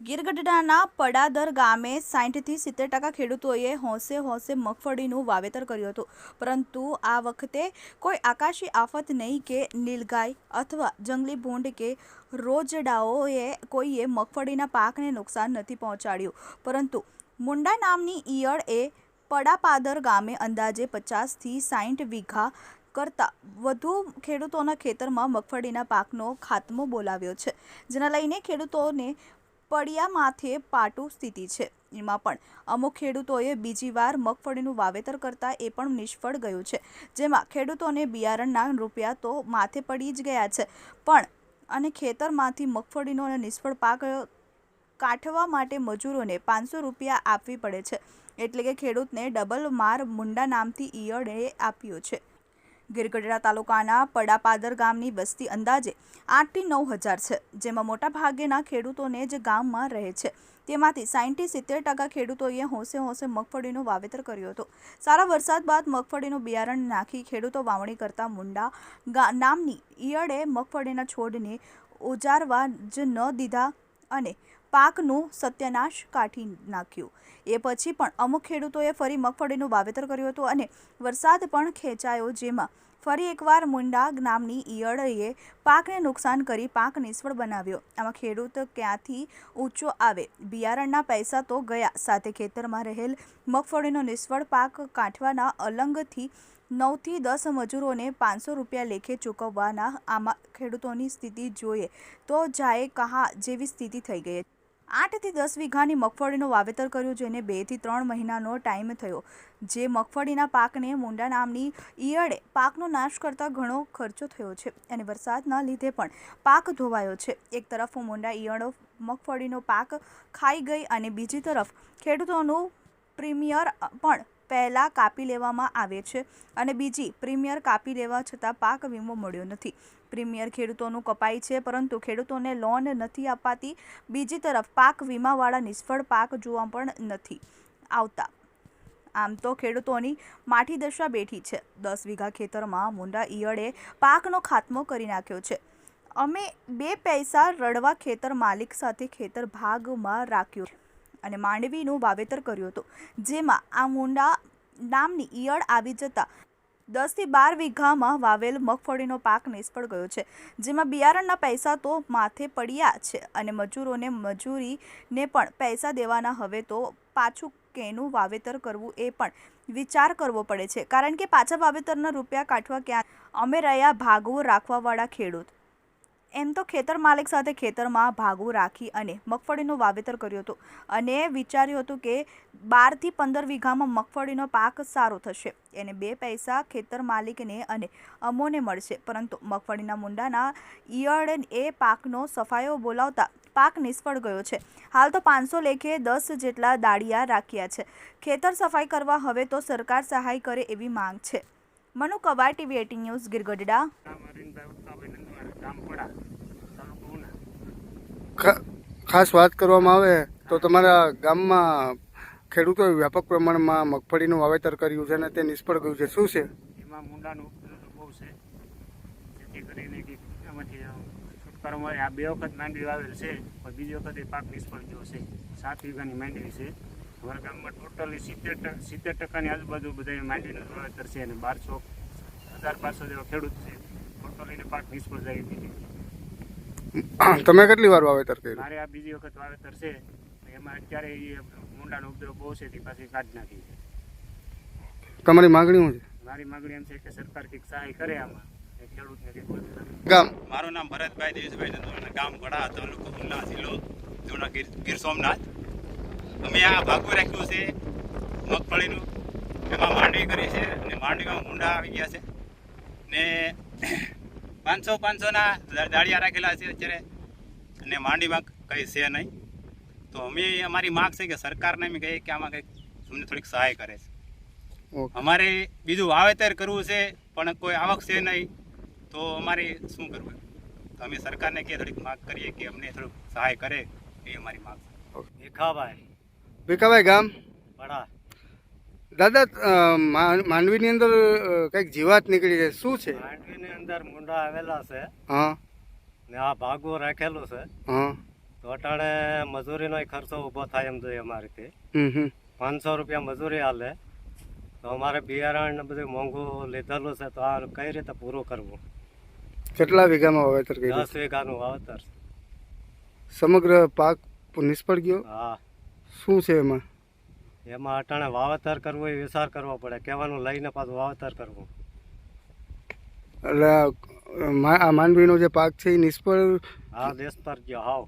ગીરગઢડાના પડાદર ગામે સાઠથી સિત્તેર ટકા ખેડૂતોએ હોંશે હોંશે મગફળીનું વાવેતર કર્યું હતું. પરંતુ આ વખતે કોઈ આકાશી આફત નહીં કે નીલગાય અથવા જંગલી ભૂંડ કે રોજડાઓએ કોઈએ મગફળીના પાકને નુકસાન નથી પહોંચાડ્યું. પરંતુ મુંડા નામની ઈયળ એ પડાપાદર ગામે અંદાજે પચાસથી સાઠ વીઘા કરતાં વધુ ખેડૂતોના ખેતરમાં મગફળીના પાકનો ખાત્મો બોલાવ્યો છે. જેના લઈને ખેડૂતોને પડિયા માથે પાટું સ્થિતિ છે. એમાં પણ અમુક ખેડૂતોએ બીજી વાર મગફળીનું વાવેતર કરતા એ પણ નિષ્ફળ ગયું છે. જેમાં ખેડૂતોને બિયારણના રૂપિયા તો માથે પડી જ ગયા છે. પણ અને ખેતરમાંથી મગફળીનો અને નિષ્ફળ પાક કાઢવા માટે મજૂરોને પાંચસો રૂપિયા આપવી પડે છે. એટલે કે ખેડૂતને ડબલ માર મુંડા નામથી ઈયળે આપ્યો છે. ગીરગઢડા તાલુકાના પડાપાદર ગામની વસ્તી અંદાજે આઠથી નવ હજાર છે. જેમાં મોટા ભાગેના ખેડૂતોને જ ગામમાં રહે છે. તેમાંથી સાઠથી સિત્તેર ટકા ખેડૂતોએ હોંશે હોંશે મગફળીનું વાવેતર કર્યું હતું. સારા વરસાદ બાદ મગફળીનું બિયારણ નાખી ખેડૂતો વાવણી કરતા મુંડા નામની ઈયળે મગફળીના છોડને ઉજારવા જ ન દીધા અને પાકનું સત્યનાશ કાઢી નાખ્યું. એ પછી પણ અમુક ખેડૂતોએ ફરી મગફળીનું વાવેતર કર્યું હતું અને વરસાદ પણ ખેંચાયો, જેમાં ફરી એકવાર મુંડા નામની ઈયળએ પાકને નુકસાન કરી પાક નિષ્ફળ બનાવ્યો. આમાં ખેડૂત ક્યાંથી ઊંચો આવે? બિયારણના પૈસા તો ગયા, સાથે ખેતરમાં રહેલ મગફળીનો નિષ્ફળ પાક કાઢવાના અલંગથી નવથી દસ મજૂરોને પાંચસો રૂપિયા લેખે ચૂકવવાના આમાં ખેડૂતોની સ્થિતિ જોઈએ તો જાય કહા જેવી સ્થિતિ થઈ ગઈ આઠથી દસ વીઘાની મગફળીનું વાવેતર કર્યું જેને બેથી ત્રણ મહિનાનો ટાઈમ થયો. જે મગફળીના પાકને મુંડા નામની ઈયળે પાકનો નાશ કરતાં ઘણો ખર્ચો થયો છે અને વરસાદના લીધે પણ પાક ધોવાયો છે. એક તરફ મુંડા ઈયળો મગફળીનો પાક ખાઈ ગઈ અને બીજી તરફ ખેડૂતોનું પ્રીમિયર પણ પહેલાં કાપી લેવામાં આવે છે અને બીજી પ્રીમિયર કાપી લેવા છતાં પાક વીમો મળ્યો નથી. પ્રીમિયર ખેડૂતોનું કપાય છે, પરંતુ ખેડૂતોને લોન નથી અપાતી. બીજી તરફ, પાક વીમાવાળા નિષ્ફળ પાક જોવા પણ નથી આવતા. આમ તો ખેડૂતોની માઠી દશા બેઠી છે. દસ વીઘા ખેતરમાં મુંડા ઈયળે પાકનો ખાત્મો કરી નાખ્યો છે. અમે બે પૈસા રડવા ખેતર માલિક સાથે ખેતર ભાગમાં રાખ્યું અને માંડવીનું વાવેતર કર્યું હતું, જેમાં આ મુંડા નામની ઈયળ આવી જતા દસથી બાર વીઘામાં વાવેલ મગફળીનો પાક નિષ્ફળ ગયો છે. જેમાં બિયારણના પૈસા તો માથે પડ્યા છે અને મજૂરોને મજૂરીને પણ પૈસા દેવાના હવે તો પાછું કેનું વાવેતર કરવું એ પણ વિચાર કરવો પડે છે. કારણ કે પાછા વાવેતરના રૂપિયા કાઢવા ક્યાં? અમે રહ્યા ભાગવું રાખવાવાળા ખેડૂત. એમ તો ખેતર માલિક સાથે ખેતરમાં ભાગવું રાખી અને મગફળીનું વાવેતર કર્યું હતું અને વિચાર્યું હતું કે બારથી પંદર વીઘામાં મગફળીનો પાક સારો થશે. એને બે પૈસા ખેતર માલિકને અને અમોને મળશે. પરંતુ મગફળીના મુંડાના ઈયળ એ પાકનો સફાયો બોલાવતા પાક નિષ્ફળ ગયો છે. હાલ તો પાંચસો લેખે દસ જેટલા દાળિયા રાખ્યા છે. ખેતર સફાઈ કરવા હવે તો સરકાર સહાય કરે એવી માંગ છે. મનુ કવાય ટીવી એટીન ન્યૂઝ ગિરગઢડા. ખાસ વાત કરવામાં આવે તો તમારા ગામમાં ખેડૂતોએ વ્યાપક પ્રમાણમાં મગફળીનું વાવેતર કર્યું છે અને તે નિષ્ફળ ગયું છે. શું છે? એમાં મુંડાનું બહુ છે. જેથી કરીને એમાંથી છુટકારો મળે. આ બે વખત માંડવી વાવેલ છે, પણ બીજી વખત પાક નિષ્ફળ ગયો છે. સાત વીઘાની માંડવી છે. અમારા ગામમાં ટોટલી સિત્તેર સિત્તેર ટકાની આજુબાજુ બધા માંડવીનું વાવેતર છે અને બારસો, હજાર બારસો જેવા ખેડૂત છે. ટોટલીને પાક નિષ્ફળ જાય તમે કેટલી વાર વાવેતર કર્યું? મારે આ બીજી વખત વાવેતર છે. એમાં અત્યારે એ મુંડાનો ઉપદ્રવ બહુ છે તે પાછી કાઢી નાખી છે. તમારી માંગણી શું છે? મારી માંગણી એમ છે કે સરકાર કંઈક સહાય કરે આમાં. ગામ? મારું નામ ભરતભાઈ દેવજીભાઈ ચંદ્રભાઈ ગામ ગળા તાલુકો ઉલ્લા જિલ્લો જૂના ગીર ગીર સોમનાથ. અમે આ ભાગવું રાખ્યું છે મગફળીનું. એમાં માંડવી કરી છે અને માંડવીમાં મુંડા આવી ગયા છે. ને પાંચસો પાંચસોના દાળિયા રાખેલા છે અત્યારે. અને માંડીમાં કંઈ છે નહીં. તો અમે અમારી માગ છે કે સરકારને અમે કહીએ કે આમાં કંઈક અમને થોડીક સહાય કરે છે. અમારે બીજું વાવેતર કરવું છે પણ કોઈ આવક છે નહીં તો અમારે શું કરવું? તો અમે સરકારને કે થોડીક માગ કરીએ કે અમને થોડુંક સહાય કરે એ અમારી માગ છે. ભીખાભાઈ. ભીખાભાઈ ગામ? પડા દાદા માંડવીની અંદર કંઈક જીવાત નીકળી છે. શું છે? માંડવીની અંદર મુંડા આવેલા છે. હા. ને આ ભાગો રાખેલો છે. હા. તો અટાણે મજૂરીનો ખર્ચો ઊભો થાય એમ જોઈએ અમારે તે હમ હમ. પાંચસો રૂપિયા મજૂરી હાલે તો અમારે બિયારણ ને બધું મોંઘું લીધેલું છે તો આ કઈ રીતે પૂરું કરવું? કેટલા વીઘામાં વાવેતર કર્યું? દસ વીઘાનું વાવેતર સમગ્ર પાક નિષ્ફળ ગયો? હા. શું છે એમાં? એમાં અટાણે વાવેતર કરવું એ વિચાર કરવો પડે. કહેવાનું લઈને પાછું વાવેતર કરવું. એટલે આ માંડવીનો જે પાક છે એ નિષ્ફળ હા દેશ પર ગયો. હાવ.